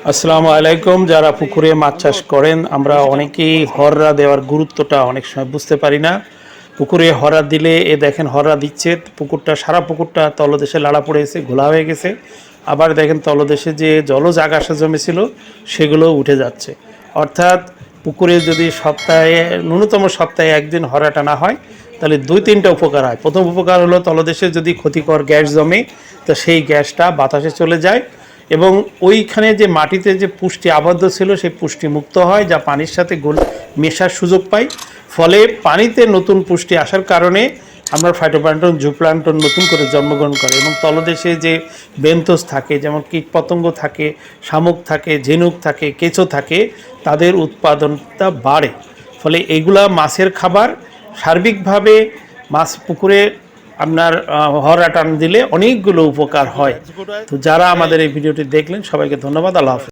আসসালামু আলাইকুম, যারা পুকুরে মাছ চাষ করেন, আমরা অনেকেই হররা দেওয়ার গুরুত্বটা অনেক সময় বুঝতে পারি না। পুকুরে হরা দিলে, এ দেখেন হররা দিচ্ছে, পুকুরটা, সারা পুকুরটা তলদেশে লাড়া পড়েছে ঘোলা হয়ে গেছে। আবার দেখেন তলদেশে যে জলজ আগাছা জমেছিল, সেগুলো উঠে যাচ্ছে। অর্থাৎ পুকুরে যদি সপ্তাহে, ন্যূনতম সপ্তাহে একদিন হরা টানা হয়, তাহলে দুই তিনটা উপকার হয়। প্রথম উপকার হলো, তলদেশে যদি ক্ষতিকর গ্যাস জমে, তো সেই গ্যাসটা বাতাসে চলে যায়। এবং ওইখানে যে মাটিতে যে পুষ্টি আবদ্ধ ছিল, সেই পুষ্টি মুক্ত হয়, যা পানির সাথে গোল মেশার সুযোগ পায় ফলে পানিতে নতুন পুষ্টি আসার কারণে আমরা ফাইটোপ্লান্টন জুপ্লান্টন নতুন করে জন্মগ্রহণ করে এবং তলদেশে যে বেন্তস থাকে, যেমন কীটপতঙ্গ থাকে, শামুক থাকে, ঝিনুক থাকে, কেঁচো থাকে, তাদের উৎপাদনটা বাড়ে। ফলে এগুলা মাছের খাবার সার্বিকভাবে মাছ পুকুরে আপনার হরাটান দিলে অনেকগুলো উপকার হয়। তো যারা আমাদের এই ভিডিওটি দেখলেন, সবাইকে ধন্যবাদ। আল্লাহ হাফেজ।